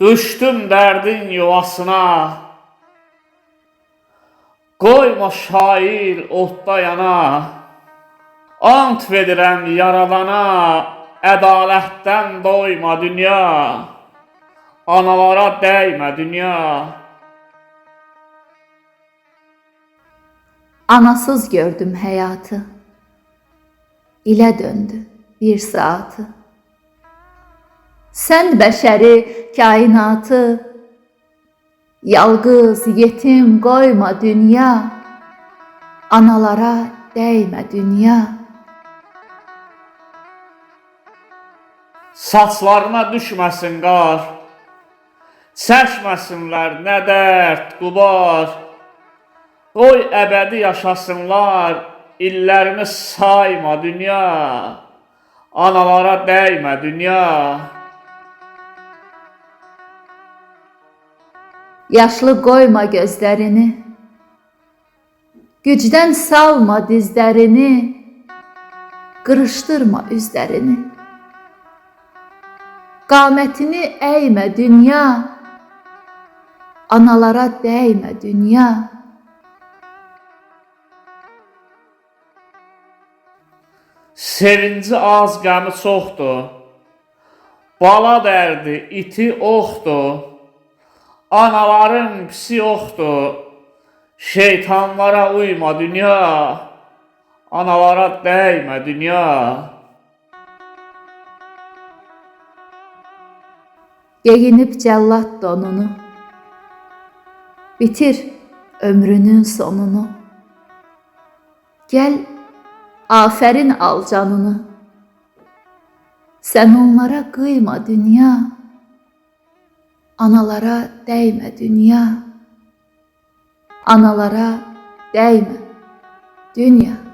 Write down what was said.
Düştüm derdin yuvasına. Koyma şair otda yana. Ant verirəm yaradana Ədalətdən doyma dünya. Analara dəymə dünya Anasız gördüm hayatı. İle döndü bir saati. Sen beşeri kainatı. Yalgız yetim koyma dünya. Analara değme dünya. Saçlarına düşməsin qar Çəkməsinlər nə dərd, qubar Qoy əbədi yaşasınlar illərini sayma dünya. Analara dəymə dünya. Yaşlı koyma gözlerini Gücden salma dizlerini Kırıştırma üzlerini Qametini eğme dünya. Analara değme dünya Sevinci az, qəmi çoxdur Bala dərdi, iti oxdur Anaların pisi yoxdur Şeytanlara uyma dünya. Analara dəymə dünya. Geyinip cellat donunu. Bitir ömrünün sonunu. Gel aferin al canını. Sen onlara kıyma dünya. Analara değme dünya. Analara değme dünya